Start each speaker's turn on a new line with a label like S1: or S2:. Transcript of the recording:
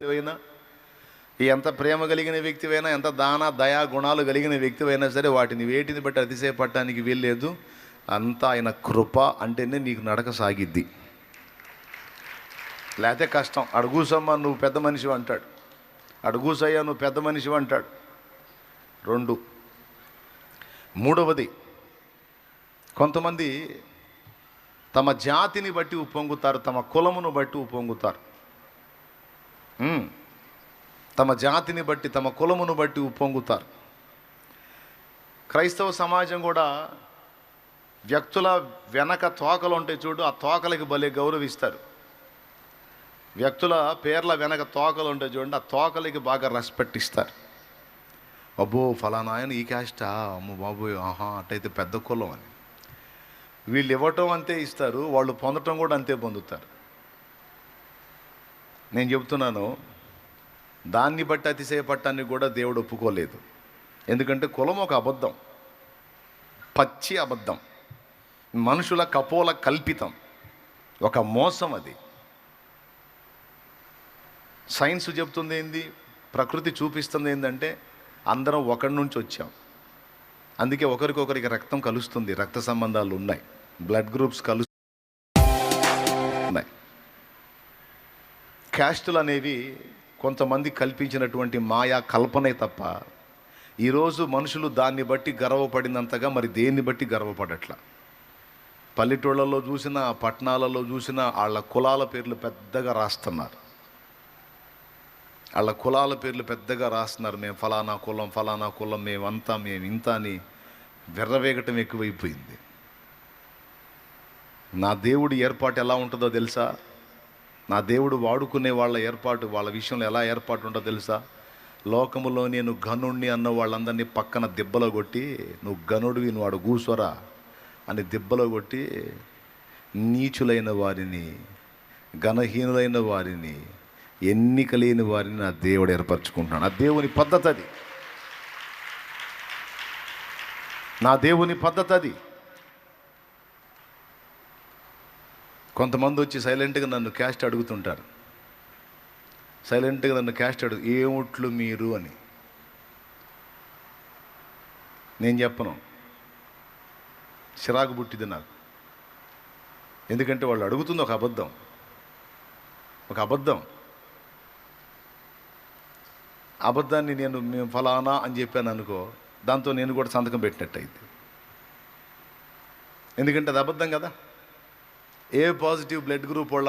S1: వ్యక్తివైనా ఎంత ప్రేమ కలిగిన వ్యక్తివైనా ఎంత దాన దయా గుణాలు కలిగిన వ్యక్తివైనా సరే వాటిని వేటిని బట్టి అతిశయపడటానికి వీల్లేదు. అంతా ఆయన కృప అంటేనే నీకు నడక సాగిద్ది. లేకపోతే కష్టం. అడుగుసమ్మా నువ్వు పెద్ద మనిషి అంటాడు. అడుగుసయ్యా నువ్వు పెద్ద మనిషి అంటాడు. రెండు. మూడవది కొంతమంది తమ జాతిని బట్టి ఉప్పొంగుతారు తమ కులమును బట్టి ఉప్పొంగుతారు. తమ జాతిని బట్టి తమ కులమును బట్టి ఉప్పొంగుతారు. క్రైస్తవ సమాజం కూడా వ్యక్తుల వెనక తోకలు ఉంటాయి చూడు ఆ తోకలకి భలే గౌరవిస్తారు. వ్యక్తుల పేర్ల వెనక తోకలు ఉంటాయి చూడండి ఆ తోకలకి బాగా రెస్పెక్ట్ ఇస్తారు. అబ్బో ఫలానా ఆయన ఈ క్యాస్టా అమ్మ బాబోయ్ ఆహా అట్టయితే పెద్ద కులం అని. వీళ్ళు ఇవ్వటం అంతే ఇస్తారు వాళ్ళు పొందటం కూడా అంతే పొందుతారు. నేను చెబుతున్నాను దాన్ని బట్టి అతిశయపట్టాన్ని కూడా దేవుడు ఒప్పుకోలేదు. ఎందుకంటే కులం ఒక అబద్ధం. పచ్చి అబద్ధం. మనుషుల కపోల కల్పితం. ఒక మోసం అది. సైన్స్ చెప్తుంది ఏంది? ప్రకృతి చూపిస్తుంది ఏంటంటే అందరం ఒకరి నుంచి వచ్చాం. అందుకే ఒకరికొకరికి రక్తం కలుస్తుంది రక్త సంబంధాలు ఉన్నాయి. బ్లడ్ గ్రూప్స్ కలు క్యాస్టులు అనేవి కొంతమంది కల్పించినటువంటి మాయా కల్పనే తప్ప ఈరోజు మనుషులు దాన్ని బట్టి గర్వపడినంతగా మరి దేన్ని బట్టి గర్వపడట్ల? పల్లెటూళ్ళలో చూసినా పట్టణాలలో చూసినా వాళ్ళ కులాల పేర్లు పెద్దగా రాస్తున్నారు. వాళ్ళ కులాల పేర్లు పెద్దగా రాస్తున్నారు. మేము ఫలానా కులం ఫలానా కులం మేమంతా మేము ఇంత అని వెర్రవేగటం ఎక్కువైపోయింది. నా దేవుడి ఏర్పాటు ఎలా ఉంటుందో తెలుసా? నా దేవుడు వాడుకునే వాళ్ళ ఏర్పాటు వాళ్ళ విషయంలో ఎలా ఏర్పాటు ఉంటుందో తెలుసా? లోకములో నేను ఘనుణ్ణి అన్న వాళ్ళందరినీ పక్కన దెబ్బలో కొట్టి నువ్వు ఘనుడివి నువ్వు వాడు అని దెబ్బలో కొట్టి నీచులైన వారిని ఘనహీనులైన వారిని ఎన్నిక లేని వారిని నా దేవుడు ఏర్పరచుకుంటున్నాడు. ఆ దేవుని పద్ధతి అది. నా దేవుని పద్ధతి అది. కొంతమంది వచ్చి సైలెంట్గా నన్ను క్యాస్ట్ అడుగుతుంటారు. సైలెంట్గా నన్ను క్యాస్ట్ అడుగు ఏమిట్లు మీరు అని. నేను చెప్పను. చిరాకు పుట్టింది నాకు. ఎందుకంటే వాళ్ళు అడుగుతుంది ఒక అబద్ధం. ఒక అబద్ధం. అబద్ధాన్ని నేను మేము ఫలానా అని చెప్పాను అనుకో దాంతో నేను కూడా సంతకం పెట్టినట్టు ఎందుకంటే అది అబద్ధం కదా. ఏ పాజిటివ్ బ్లడ్ గ్రూప్ వాళ్ళ